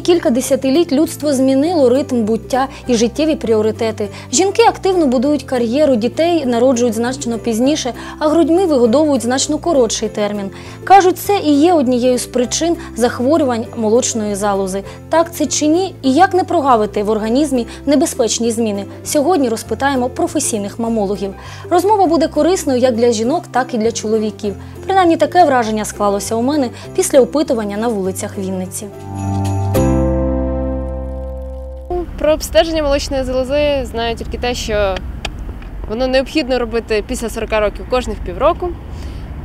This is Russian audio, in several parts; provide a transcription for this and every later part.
кілька десятиліть людство змінило ритм буття і життєві пріоритети. Жінки активно будують кар'єру, дітей народжують значно пізніше, а грудьми вигодовують значно коротший термін. Кажуть, це і є однією з причин захворювань молочної залози. Так це чи ні? І як не прогавити в організмі небезпечні зміни? Сьогодні розпитаємо професійних мамологів. Розмова буде корисною як для жінок, так і для чоловіків. Принаймні таке враження склалося у мене після опитування на вулицях Вінниці. Про обстеження молочної залози знаю тільки те, що воно необхідно робити після 40 років кожних півроку.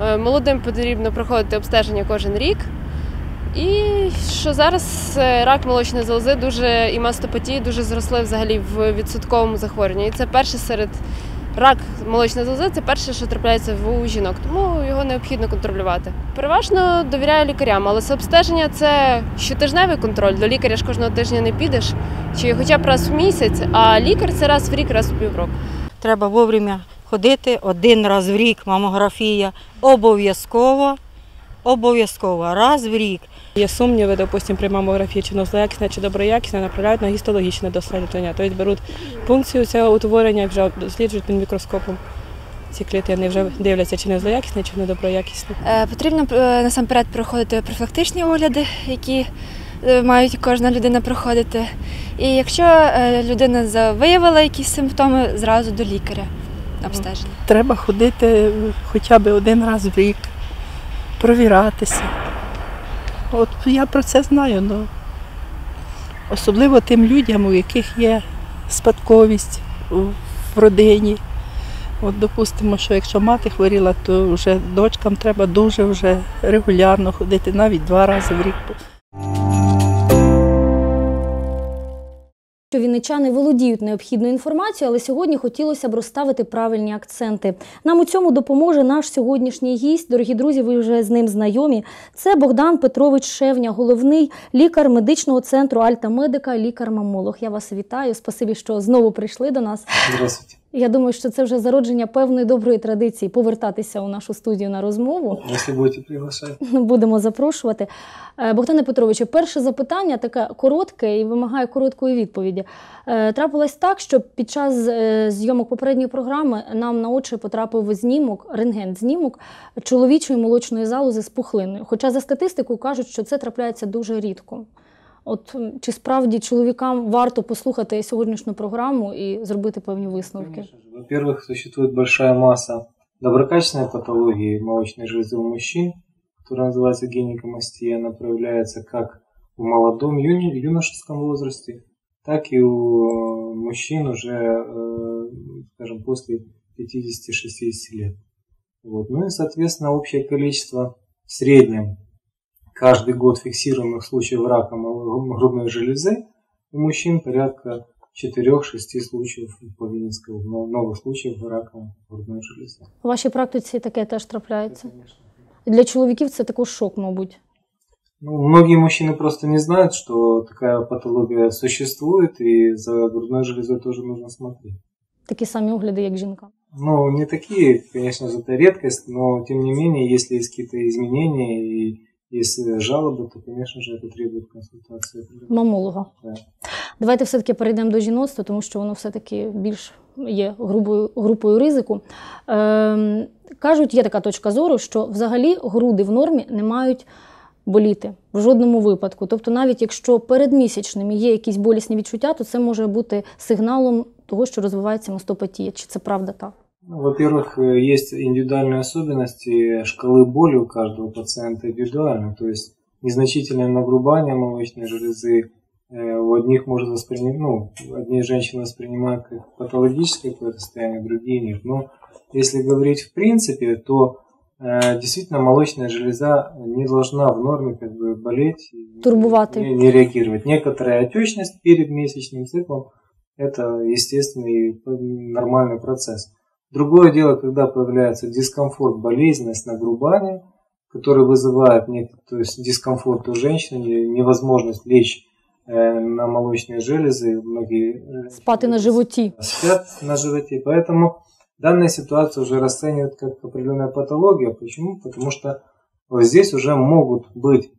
Е, Молодим потрібно проходити обстеження кожен рік. І що зараз е, рак молочної залози дуже і мастопатії дуже зросли взагалі в відсотковому захворюванні. І це перше серед рак молочної залози це перше, що трапляється в у жінок, тому його необхідно контролювати. Переважно довіряю лікарям, але обстеження це щотижневий контроль. До лікаря ж кожного тижня не підеш, чи хоча б раз в місяць, а лікар це раз в рік, раз в півроку. Треба вовремя ходити один раз в рік мамографія. Обов'язково, обов'язково, раз в рік. Є сумніви, допустим, при мамографії, чи воно злоякісне, чи доброякісне, направляють на гістологічне дослідження. Тобто беруть пункцію цього утворення і вже досліджують під мікроскопом. Ці клітини вже дивляться, чи не злоякісне, чи не доброякісне. Е, Потрібно е, насамперед проходити профілактичні огляди, які е, мають кожна людина проходити. І якщо людина виявила якісь симптоми, зразу до лікаря обстеження. Треба ходити хоча б один раз в рік, провіратися. От я про це знаю, ну особливо тим людям, у яких є спадковість в родині. От, допустимо, що якщо мати хворіла, то вже дочкам треба дуже вже регулярно ходити, навіть два рази в рік. Що вінничани володіють необхідною інформацією, але сьогодні хотілося б розставити правильні акценти. Нам у цьому допоможе наш сьогоднішній гість. Дорогі друзі, ви вже з ним знайомі. Це Богдан Петрович Шевня, головний лікар медичного центру Альта Медика, лікар-мамолог. Я вас вітаю. Спасибі, що знову прийшли до нас. Здравствуйте. Я думаю, що це вже зародження певної доброї традиції повертатися у нашу студію на розмову. Если будете приглашать. Будемо запрошувати. Е, Богдане Петровичу, перше запитання таке коротке і вимагає короткої відповіді. Е, Трапилось так, що під час е, зйомок попередньої програми нам на очі потрапив знімок, рентген-знімок чоловічої молочної залози з пухлиною. Хоча за статистикою кажуть, що це трапляється дуже рідко. От м, чи справді чоловікам варто послухати сьогоднішню програму і зробити певні висновки? Конечно же. Во-первых, существует большая масса доброкачественной патологии молочной железы у мужчин, которая называется гинекомастия. Она проявляется как в молодом юни- юношеском возрасте, так и у э, мужчин уже, э, скажем, после 50-60 лет. Вот. Ну и, соответственно, общее количество в среднем каждый год фиксируемых случаев рака мол- грудной железы у мужчин порядка 4-6 случаев по Винницкому, но- новых случаев рака грудной железы. У вашій практиці таке теж трапляється. Для чоловіків це також шок, мабуть. Ну, многие мужчины просто не знают, что такая патология существует, и за грудной железой тоже нужно смотреть. Такі самі огляди, як жінка. Ну, не такие, конечно же, это редкость, но тем не менее, если есть какие-то изменения и если жалобы, то, конечно же, это требует консультации. Мамолога. Так. Давайте все-таки перейдемо до жіноцтва, тому що воно все-таки більш є грубою, групою ризику. Ем, кажуть, є така точка зору, що взагалі груди в нормі не мають боліти в жодному випадку. Тобто, навіть якщо перед місячними є якісь болісні відчуття, то це може бути сигналом того, що розвивається мастопатія. Чи це правда так? Ну, Во-первых, э, есть индивидуальные особенности шкалы боли у каждого пациента индивидуально. То есть незначительное нагрубание молочной железы э, у одних может воспринимать, ну, одни женщины воспринимают как патологическое какое-то состояние, другие нет. Но если говорить в принципе, то э, действительно молочная железа не должна в норме как бы болеть, и Турбовать. не, не реагировать. Некоторая отечность перед месячным циклом это естественный нормальный процесс. Другое дело, когда появляется дискомфорт, болезненность, нагрубание, который вызывает некий, то есть дискомфорт у женщины, невозможность лечь э, на молочные железы. Многие э, Спати на животі. спят на животе. Поэтому данная ситуация уже расценивают как определенная патология. Почему? Потому что вот здесь уже могут быть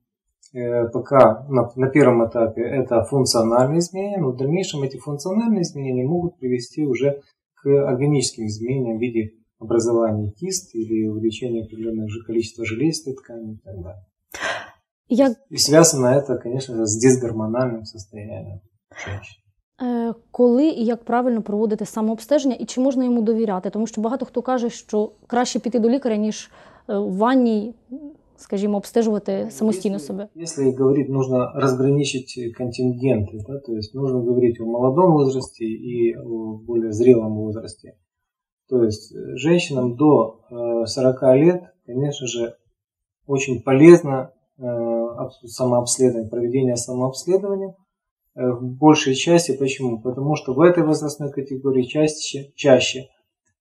э, пока на, на первом этапе это функциональные изменения, но в дальнейшем эти функциональные изменения могут привести уже к органическим изменениям в виде образования кист или увеличения определенного же количества железистой ткани и так далее. Як И связано это, конечно же, с дисгормональным состоянием женщины. Е, Коли і як правильно проводити самообстеження, і чи можна йому довіряти? Тому що багато хто каже, що краще піти до лікаря, ніж е, в ванній, Скажімо, обстежувати самостійно Если- себе. Если говорить, нужно разграничить контингенты, да, то есть нужно говорить о молодом возрасте и о более зрелом возрасте. То есть э, женщинам до э, 40 лет, конечно же, очень полезно э, об- самообследование, проведение самообследования э, в большей части. Почему? Потому что в этой возрастной категории чаще, чаще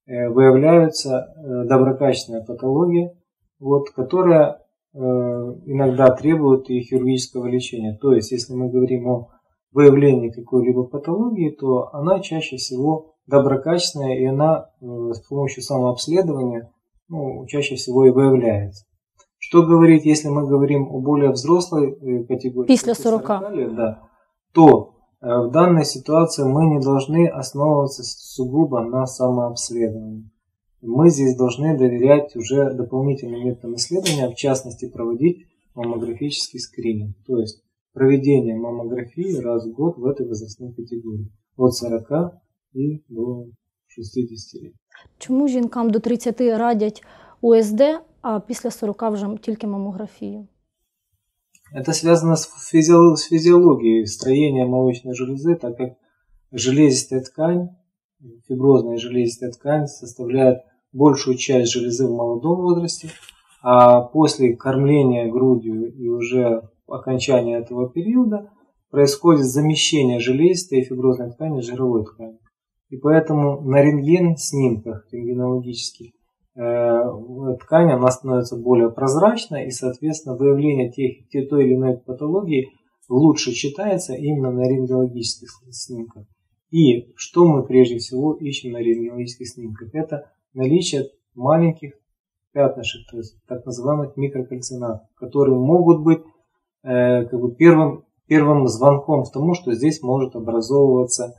э, выявляются э, доброкачественная патология, вот, которая э, иногда требует и хирургического лечения. То есть, если мы говорим о выявлении какой-либо патологии, то она чаще всего доброкачественная, и она э, с помощью самообследования ну, чаще всего и выявляется. Что говорить, если мы говорим о более взрослой э, категории? После после 40. лет, да, то э, в данной ситуации мы не должны основываться сугубо на самообследовании Мы здесь должны доверять уже дополнительным методам исследования, в частности проводить маммографический скрининг, то есть проведение маммографии раз в год в этой возрастной категории, от 40 и до 60 лет. Чому жінкам до 30 радять УСД, а після 40 вже тільки мамографію? Это связано с, физио- с физиологией строения молочной железы, так как железистая ткань, фиброзная железистая ткань составляет большую часть железы в молодом возрасте, а после кормления грудью и уже окончания этого периода происходит замещение железистой и фиброзной ткани жировой тканью. И поэтому на рентген снимках рентгенологических э, ткань она становится более прозрачной и, соответственно, выявление тех, те, той или иной патологии лучше читается именно на рентгенологических снимках. И что мы прежде всего ищем на рентгенологических снимках? Это наличие маленьких пятнышек, то есть так называемых микрокальцинатов, которые могут быть э, как бы первым, первым звонком в тому, что здесь может образовываться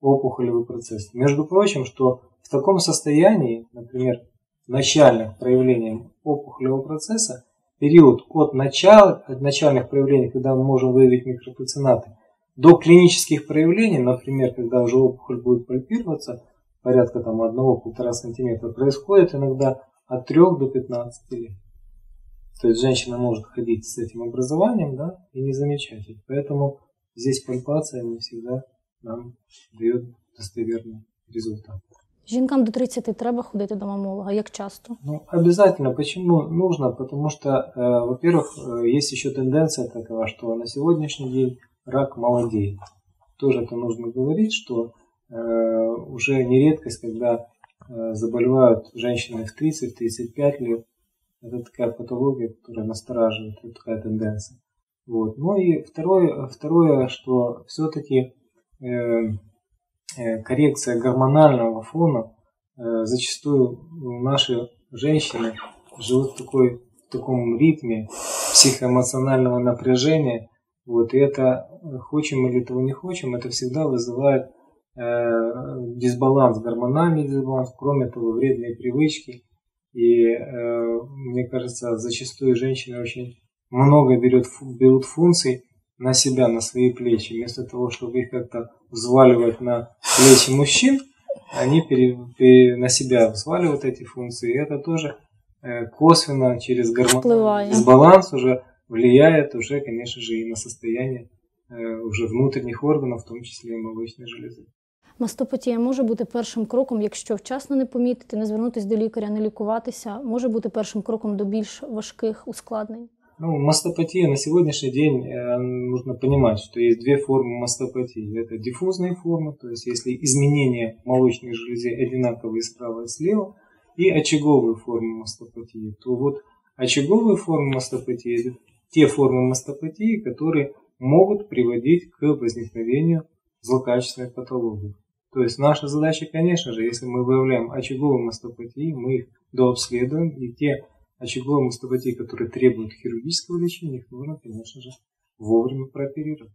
опухолевый процесс. Между прочим, что в таком состоянии, например, начальных проявлений опухолевого процесса, период от, начала, от начальных проявлений, когда мы можем выявить микрокальцинаты, до клинических проявлений, например, когда уже опухоль будет пальпироваться, порядка там 1-1,5 см, происходит иногда от 3 до 15 лет. То есть женщина может ходить с этим образованием да, и не замечать это. Поэтому здесь пальпация не всегда нам дает достоверный результат. Жінкам до 30 треба ходити до мамолога. Як часто? Ну, обязательно. Почему нужно? Потому что, э, во-первых, э, есть еще тенденция такова, что на сегодняшний день рак молодеет. Тоже это нужно говорить, что уже не редкость, когда э, заболевают женщины в 30-35 лет. Это такая патология, которая настораживает, это такая тенденция. Вот. Ну и второе, второе что все-таки э, э, коррекция гормонального фона э, зачастую наши женщины живут в, такой, в таком ритме психоэмоционального напряжения. Вот, и это, э, хочем или этого не хочем, это всегда вызывает э, дисбаланс, гормональный дисбаланс, кроме того, вредные привычки. И э, мне кажется, зачастую женщины очень много берет, берут функций на себя, на свои плечи, вместо того, чтобы их как-то взваливать на плечи мужчин, они пере- пере- на себя взваливают эти функции. И это тоже э, косвенно через Впливает. дисбаланс уже влияет уже, конечно же, и на состояние э, уже внутренних органов, в том числе и молочной железы. Мастопатія може бути першим кроком, якщо вчасно не помітити, не звернутися до лікаря, не лікуватися, може бути першим кроком до більш важких ускладнень. Ну, мастопатия на сегодняшний день э, нужно понимать, что есть две формы мастопатии. Это диффузные формы, то есть если изменения молочной железы одинаковые справа и слева, и очаговые формы мастопатии. То вот очаговые формы мастопатии – это те формы мастопатии, которые могут приводить к возникновению злокачественной патологии. То есть наша задача, конечно же, если мы выявляем очаговую мастопатию, мы их дообследуем, и те очаговой мастопатии, которые требуют хирургического лечения, их нужно, конечно же, вовремя прооперировать.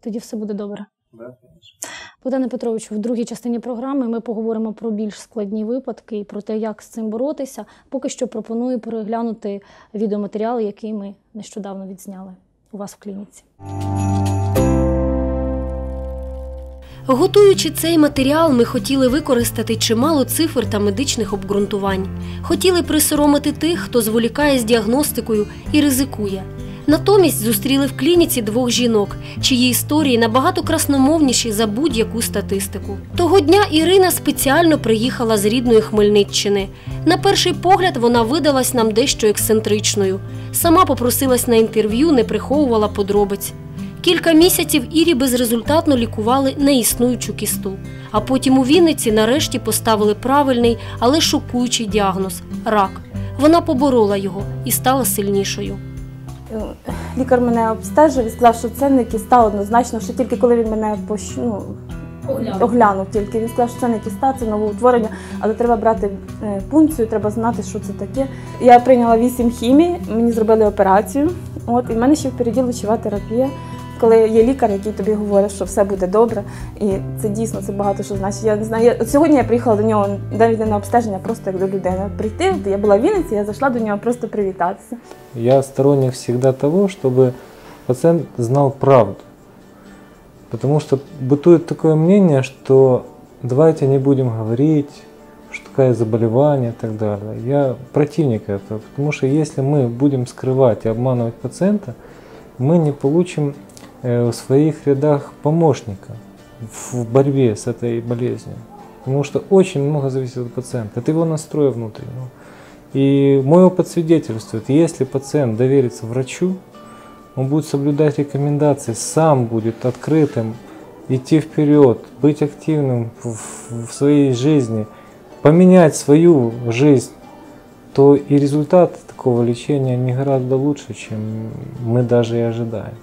Тоді все буде добре. Да, конечно. Богдане Петровичу, в другій частині програми ми поговоримо про більш складні випадки і про те, як з цим боротися. Поки що пропоную переглянути відеоматеріал, який ми нещодавно відзняли у вас в клініці. Готуючи цей матеріал, ми хотіли використати чимало цифр та медичних обґрунтувань. Хотіли присоромити тих, хто зволікає з діагностикою і ризикує. Натомість зустріли в клініці двох жінок, чиї історії набагато красномовніші за будь-яку статистику. Того дня Ірина спеціально приїхала з рідної Хмельниччини. На перший погляд вона видалась нам дещо ексцентричною. Сама попросилась на інтерв'ю, не приховувала подробиць. Кілька місяців Ірі безрезультатно лікували неіснуючу кісту. А потім у Вінниці нарешті поставили правильний, але шокуючий діагноз рак. Вона поборола його і стала сильнішою. Лікар мене обстежив і сказав, що це не кіста однозначно, що тільки коли він мене пощ... ну, оглянув, тільки він сказав, що це не кіста, це новоутворення, але треба брати е, пункцію, треба знати, що це таке. Я прийняла 8 хімій, мені зробили операцію. От, і в мене ще впереді лучова терапія Коли є лікар, який тобі говорить, що все буде добре, і це дійсно це багато що значить. Я не знаю. Я, от сьогодні я приїхала до нього навіть не на обстеження, просто як до людини. Прийти, я була в Вінниці, я зайшла до нього просто привітатися. Я сторонник всегда того, чтобы пациент знал правду. Потому что бытует такое мнение, что давайте не будем говорить, что такое заболевание и так далее. Я противник этого, потому что если мы будем скрывать и обманывать пациента, мы не получим э, в своих рядах помощника в борьбе с этой болезнью. Потому что очень много зависит от пациента, от его настроя внутреннего. И мой опыт свидетельствует, если пациент доверится врачу, он будет соблюдать рекомендации, сам будет открытым, идти вперед, быть активным в своей жизни, поменять свою жизнь, то и результат такого лечения не гораздо лучше, чем мы даже и ожидаем.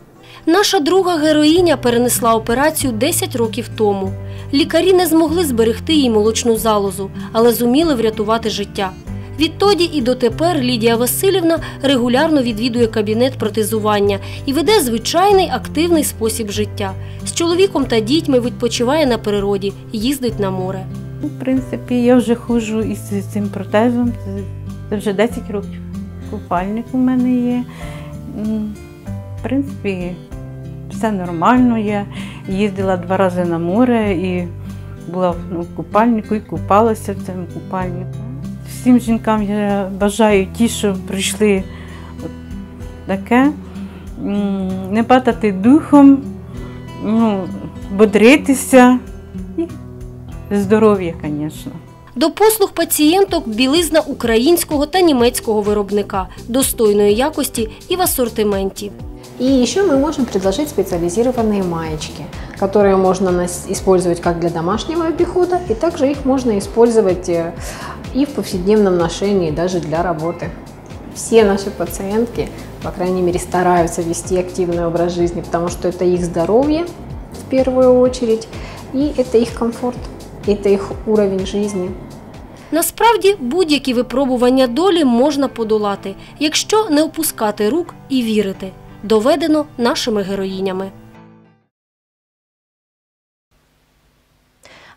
Наша друга героїня перенесла операцію 10 років тому. Лікарі не змогли зберегти їй молочну залозу, але зуміли врятувати життя. Відтоді і дотепер Лідія Васильівна регулярно відвідує кабінет протезування і веде звичайний активний спосіб життя. З чоловіком та дітьми відпочиває на природі, їздить на море. В принципі, я вже ходжу із цим протезом. Це, вже 10 років. Купальник у мене є. В принципі, все нормально. Я їздила два рази на море і була ну, в купальнику і купалася в цьому купальнику. Всім жінкам я бажаю ті, що прийшли таке, не падати духом, ну, бодритися і здоров'я, звісно. До послуг пацієнток білизна українського та німецького виробника, достойної якості і в асортименті. И еще мы можем предложить специализированные маечки, которые можно нос- использовать как для домашнего обихода, и также их можно использовать э, и в повседневном ношении, даже для работы. Все наши пациентки, по крайней мере, стараются вести активный образ жизни, потому что это их здоровье в первую очередь, и это их комфорт, это их уровень жизни. Насправді будь-які випробування долі можна подолати, якщо не опускати рук і вірити. Доведено нашими героїнями.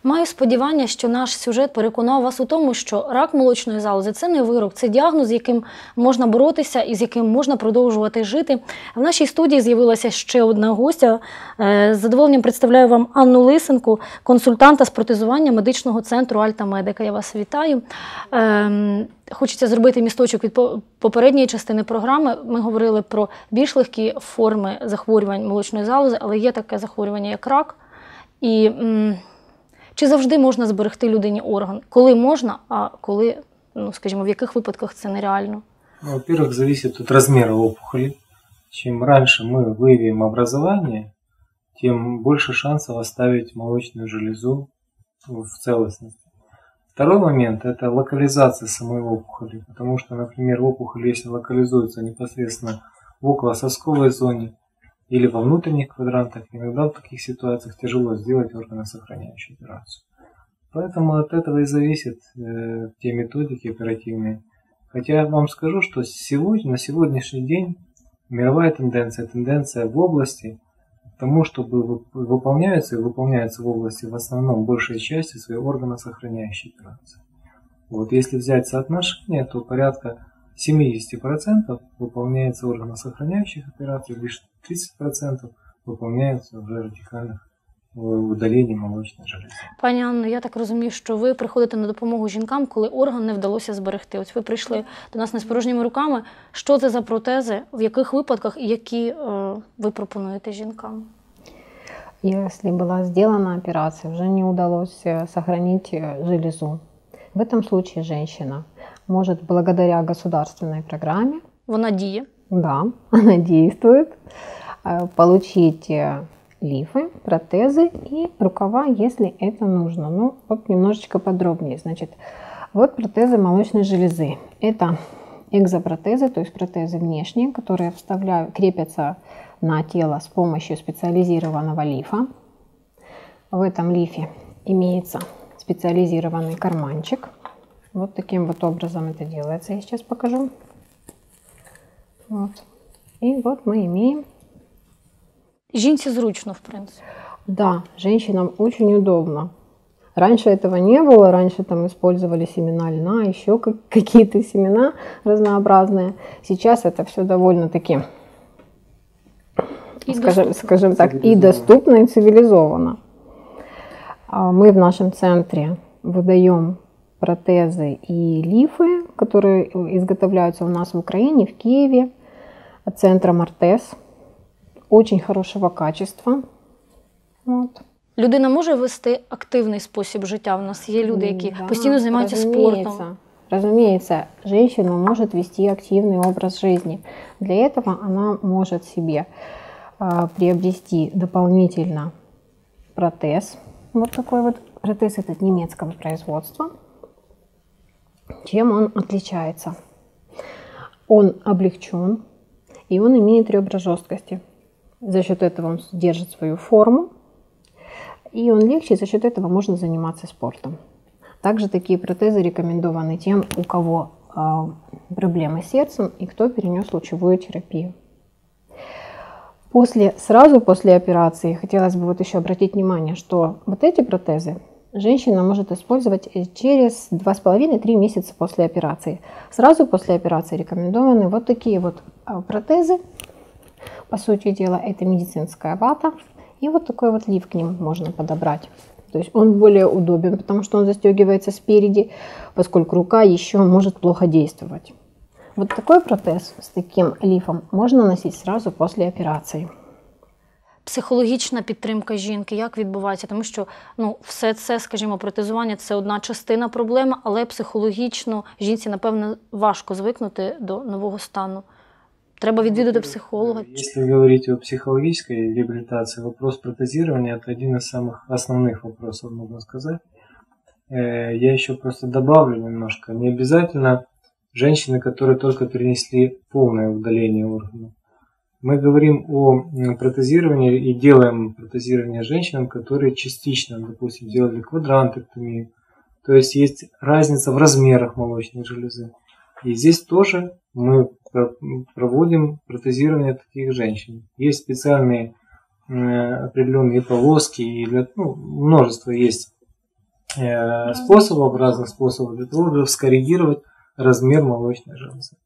Маю сподівання, що наш сюжет переконав вас у тому, що рак молочної залози це не вирок, це діагноз, з яким можна боротися і з яким можна продовжувати жити. В нашій студії з'явилася ще одна гостя. Е, З задоволенням представляю вам Анну Лисенку, консультанта з протезування медичного центру Альта Медика. Я вас вітаю. Ем, Хочеться зробити місточок від попередньої частини програми. Ми говорили про більш легкі форми захворювань молочної залози, але є таке захворювання, як рак. І чи завжди можна зберегти людині орган? Коли можна, а коли, ну скажімо, в яких випадках це нереально? Ну, Во-первых, зависит от размера опухоли. Чем раньше мы выявим образование, тем больше шансов оставить молочную железу в целостности. Второй момент – это локализация самой опухоли, потому что, например, опухоль, если локализуется непосредственно в околососковой зоне или во внутренних квадрантах, иногда в таких ситуациях тяжело сделать органосохраняющую операцию. Поэтому от этого и зависят э, те методики оперативные, Хотя я вам скажу, что сегодня, на сегодняшний день мировая тенденция, тенденция в области к тому, чтобы вып- выполняются и выполняются в области в основном большей части свои органосохраняющие операции. Вот если взять соотношение, то порядка 70% выполняется органосохраняющих операций, лишь 30% выполняются уже радикальных э, удалений молочной железы. Пані Анно, я так розумію, що ви приходите на допомогу жінкам, коли орган не вдалося зберегти. Ось ви прийшли до нас не з порожніми руками. Що це за протези, в яких випадках і які е, ви пропонуєте жінкам? Если была сделана операция, уже не удалось э, сохранить э, железу. В этом случае женщина может благодаря государственной программе, Вона діє. да, она действует, э, получить э, лифы, протезы и рукава, если это нужно. Ну, вот немножечко подробнее. Значит, вот протезы молочной железы. Это экзопротезы, то есть протезы внешние, которые вставляют, крепятся на тело с помощью специализированного лифа. В этом лифе имеется специализированный карманчик. Вот таким вот образом это делается. Я сейчас покажу. Вот. И вот мы имеем Жінці зручно, в принципі. Да, женщинам очень удобно. Раньше этого не было, раньше там использовали семена льна, еще как- какие-то семена разнообразные. Сейчас это все довольно-таки, І скажем, доступно. скажем так, и Цивилизованно. доступно, и цивилизованно. А Мы в нашем центре выдаем протезы и лифы, которые изготовляются у нас в Украине, в Киеве, от центра Мартес. Очень хорошего качества. Вот. Людина може вести активний спосіб життя. У нас є люди, які Да, постійно займаються спортом. разумеется. Разумеется, женщина может вести активный образ жизни. Для этого она может себе а, приобрести дополнительно протез. Вот такой вот протез этот немецкого производства. Чем он отличается? Он облегчен, и он имеет ребра жесткости. За счет этого он держит свою форму, и он легче, за счет этого можно заниматься спортом. Также такие протезы рекомендованы тем, у кого а, проблемы с сердцем и кто перенес лучевую терапию. После, сразу после операции хотелось бы вот еще обратить внимание, что вот эти протезы женщина может использовать через 2,5-3 месяца после операции. Сразу после операции рекомендованы вот такие вот а, протезы. По сути дела, это медицинская вата. И вот такой вот лиф к ним можно подобрать. То есть он более удобен, потому что он застегивается спереди, поскольку рука еще может плохо действовать. Вот такой протез с таким лифом можно носить сразу после операции. Психологічна підтримка жінки, як відбувається? Тому що ну, все це, скажімо, протезування це одна частина проблеми, але психологічно жінці, напевно, важко звикнути до нового стану. Треба відвідати психолога. Если говорить о психологической реабилитации, вопрос протезирования – это один из самых основных вопросов, можно сказать. Э, Я еще просто добавлю немножко. Не обязательно женщины, которые только перенесли полное удаление органов. Мы говорим о протезировании и делаем протезирование женщинам, которые частично, допустим, делали квадрантектомию. То есть есть разница в размерах молочной железы. И здесь тоже мы про- проводим протезирование таких женщин. Есть специальные определенные полоски, и для- ну, множество есть э, способов, разных способов для того, чтобы скоррегировать размер молочной железы.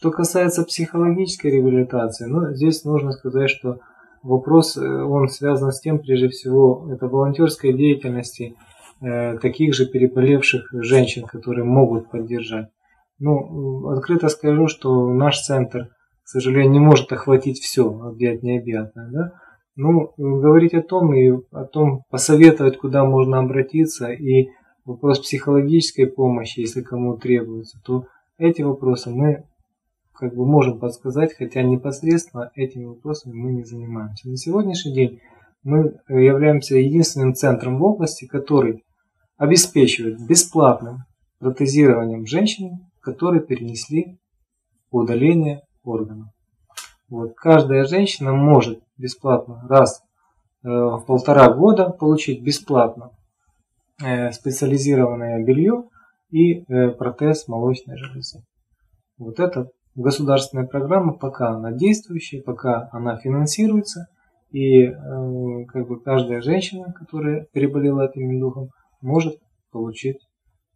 Что касается психологической реабилитации, ну, здесь нужно сказать, что вопрос, э, он связан с тем, прежде всего, это волонтерской деятельности э, таких же переболевших женщин, которые могут поддержать. Ну, открыто скажу, что наш центр, к сожалению, не может охватить все, объять необъятное, да. Ну, говорить о том и о том, посоветовать, куда можно обратиться, и вопрос психологической помощи, если кому требуется, то эти вопросы мы как бы можем подсказать, хотя непосредственно этими вопросами мы не занимаемся. На сегодняшний день мы являемся единственным центром в области, который обеспечивает бесплатным протезированием женщин, которые перенесли удаление органов. Вот. Каждая женщина может бесплатно раз э, в полтора года получить бесплатно э, специализированное белье и э, протез молочной железы. Вот эта государственная программа, пока она действующая, пока она финансируется, и э, как бы каждая женщина, которая переболела этим недугом, может получить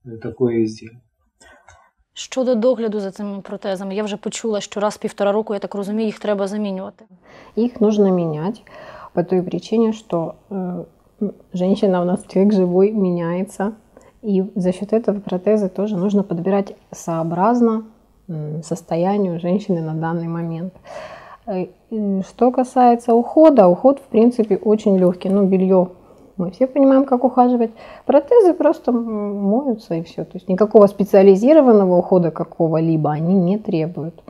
э, такое изделие. Щодо догляду за цими протезами, я вже почула, що раз в півтора року, я так розумію, їх треба замінювати. Их нужно менять по той причине, что э, женщина у нас человек живой, меняется. И за счет этого протезы тоже нужно подбирать сообразно м, состоянию женщины на данный момент. Э, Что касается ухода, уход в принципе очень легкий. Ну, белье мы все понимаем, как ухаживать. Протезы просто моются и все. То есть никакого специализированного ухода какого-либо они не требуют.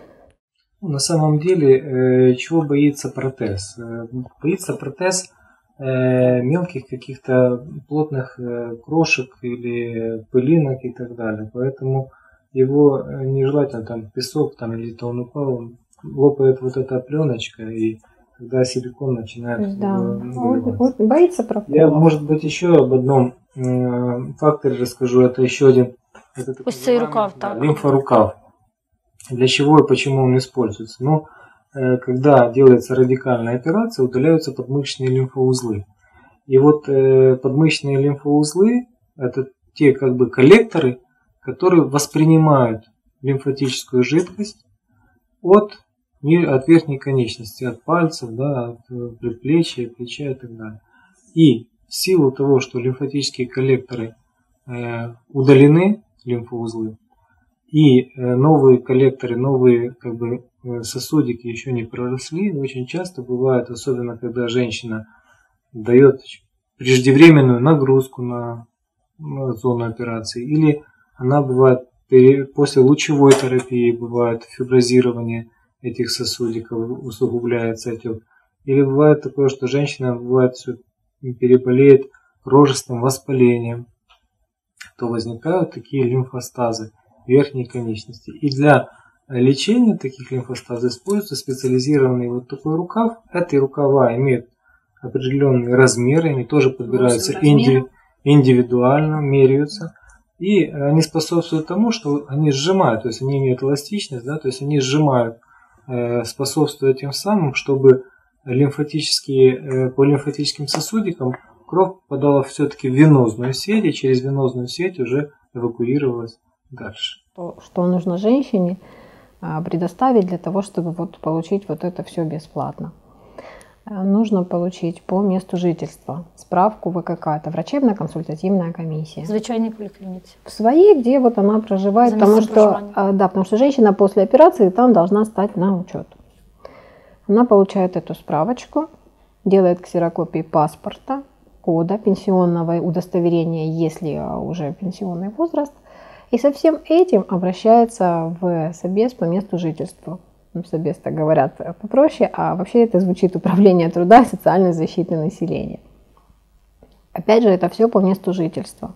На самом деле, э, чего боится протез? Э, Боится протез мелких каких-то плотных крошек или пылинок и так далее. Поэтому его э, нежелательно там песок там или то он упал, он лопает вот эта пленочка и тогда силикон начинает Да, он, он боится прокола. Я, может быть, еще об одном э, факторе расскажу. Это еще один. Это цей называемый, рукав, да, так. лимфорукав. Для чего и почему он используется? Ну, э, когда делается радикальная операция, удаляются подмышечные лимфоузлы. И вот э, подмышечные лимфоузлы – это те как бы коллекторы, которые воспринимают лимфатическую жидкость от, от верхней конечности, от пальцев, да, от э, предплечья, плеча и так далее. И в силу того, что лимфатические коллекторы э, удалены, лимфоузлы, и э, новые коллекторы, новые как бы сосудики еще не проросли, очень часто бывает, особенно когда женщина дает преждевременную нагрузку на, на зону операции, или она бывает после лучевой терапии бывает фиброзирование этих сосудиков, усугубляется отек. Или бывает такое, что женщина бывает всё переболеет рожестым воспалением, то возникают такие лимфостазы верхней конечности. И для лечения таких лимфостазов используется специализированный вот такой рукав. Эти рукава имеют определенные размеры, они тоже подбираются инди- индивидуально, меряются. И они способствуют тому, что они сжимают, то есть они имеют эластичность, да, то есть они сжимают, э, способствуя тем самым, чтобы лимфатические, э, по лимфатическим сосудикам кровь попадала все-таки в венозную сеть, и через венозную сеть уже эвакуировалась дальше. что, что нужно женщине а, предоставить для того, чтобы вот получить вот это все бесплатно. А, Нужно получить по месту жительства справку ВКК, это врачебно-консультативная комиссия. В звичайній поліклініці. В своей, где вот она проживает, За потому местом что, проживания. а, да, потому что женщина после операции там должна стать на учет. Она получает эту справочку, делает ксерокопии паспорта, кода, пенсионного удостоверения, если а, уже пенсионный возраст, и со всем этим обращается в собес по месту жительства. Ну, собес так говорят э, попроще, а вообще это звучит управление труда и социальной защиты населения. Опять же, это все по месту жительства.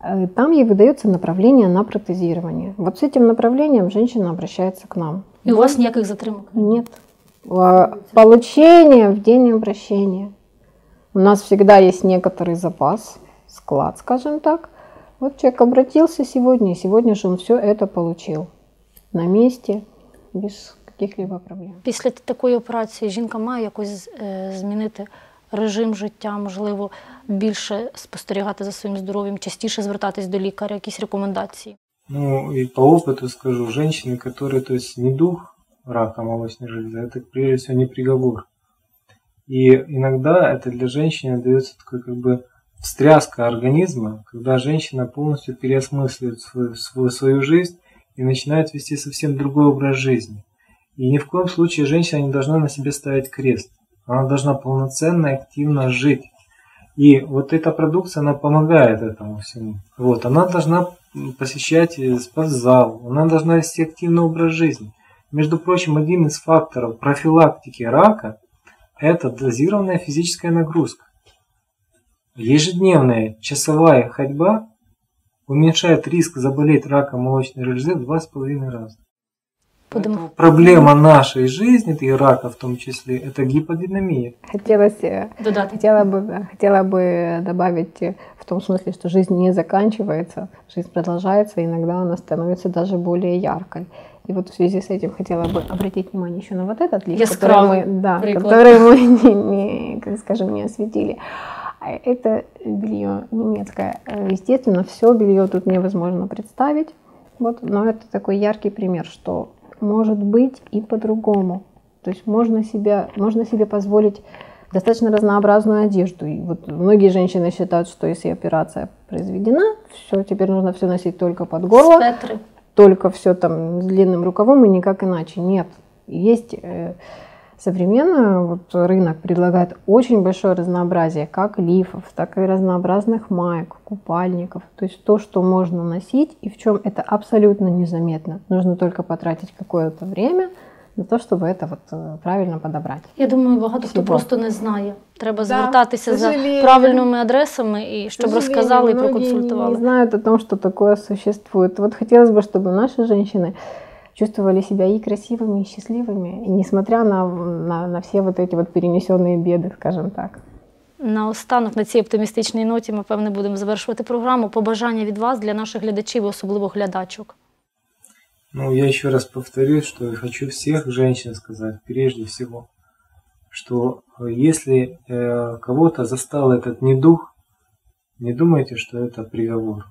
Э, Там ей выдается направление на протезирование. Вот с этим направлением женщина обращается к нам. І у вас ніяких затримок? Нет. А, Получение в день обращения. У нас всегда есть некоторый запас, склад, скажем так. Вот человек обратился сегодня, и сегодня же он все это получил на месте, без каких-либо проблем. Після такої операції жінка має якось е, змінити режим життя, можливо, більше спостерігати за своїм здоров'ям, частіше звертатись до лікаря, якісь рекомендації. Ну и по опыту скажу, женщины, которые, то есть недуг рака молочной железы, это прежде всего не приговор. И иногда это для женщины дается такой как бы встряска организма, когда женщина полностью переосмысливает свою, свою, свою жизнь и начинает вести совсем другой образ жизни. И ни в коем случае женщина не должна на себе ставить крест. Она должна полноценно и активно жить. И вот эта продукция, она помогает этому всему. Вот, она должна посещать э, спортзал, она должна вести активный образ жизни. Между прочим, один из факторов профилактики рака – это дозированная физическая нагрузка. Ежедневная часовая ходьба уменьшает риск заболеть раком молочной железы в 2,5 раза. Поэтому проблема нашей жизни, и рака в том числе, это гиподинамия. Хотелось, Додати. хотела бы, хотела бы добавить в том смысле, что жизнь не заканчивается, жизнь продолжается, и иногда она становится даже более яркой. И вот в связи с этим хотела бы обратить внимание еще на вот этот лифт, который мы, да, который мы не, не, как скажем, не осветили. А Это белье немецкое. Естественно, все белье тут невозможно представить. Вот, но это такой яркий пример, что может быть и по-другому. То есть можно себе, можно себе позволить достаточно разнообразную одежду. И вот многие женщины считают, что если операция произведена, все, теперь нужно все носить только под горло, Спетри. только все там с длинным рукавом и никак иначе. Нет. Есть э, современный вот, рынок предлагает очень большое разнообразие как лифов, так и разнообразных маек, купальников. То есть то, что можно носить и в чем это абсолютно незаметно. Нужно только потратить какое-то время на то, чтобы это вот э, правильно подобрать. Я думаю, багато хто Всього. просто не знає. Треба Да, звертатися к за сожалению. правильними адресами і щоб К розказали і сожалению, многие проконсультували. Не знают о том, что такое существует. Вот хотелось бы, чтобы наши женщины чувствовали себя и красивыми, и счастливыми, и несмотря на, на, на все вот эти вот перенесенные беды, скажем так. Наостанок на цій оптимістичній ноті ми певне будемо завершувати програму. Побажання від вас для наших глядачів, і особливо глядачок. Ну, я еще раз повторюсь, что я хочу всех женщин сказать, прежде всего, что э, если э, кого-то застал этот недуг, не думайте, что это приговор.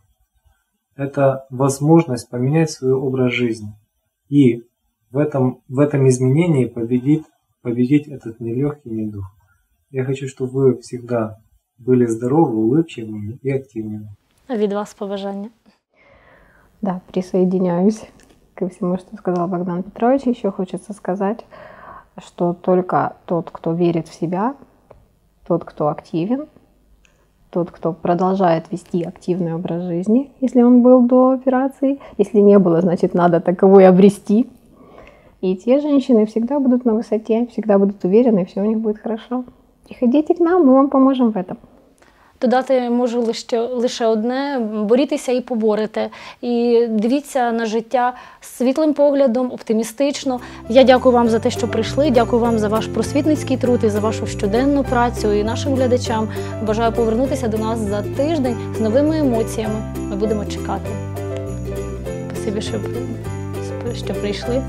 Это возможность поменять свой образ жизни. И в этом, в этом изменении победит, победить этот нелегкий недуг. Я хочу, чтобы вы всегда были здоровы, улыбчивыми и активными. А від вас побажання. Да, присоединяюсь ко всему, что сказал Богдан Петрович. Еще хочется сказать, что только тот, кто верит в себя, тот, кто активен, тот, кто продолжает вести активный образ жизни, если он был до операции, если не было, значит, надо таковой обрести. И те женщины всегда будут на высоте, всегда будут уверены, все у них будет хорошо. Приходите к нам, мы вам поможем в этом. Додати можу лише, лише одне: борітеся і поборете. І дивіться на життя світлим поглядом, оптимістично. Я дякую вам за те, що прийшли. Дякую вам за ваш просвітницький труд і за вашу щоденну працю. І нашим глядачам бажаю повернутися до нас за тиждень з новими емоціями. Ми будемо чекати. Спасибі, що, прийшли.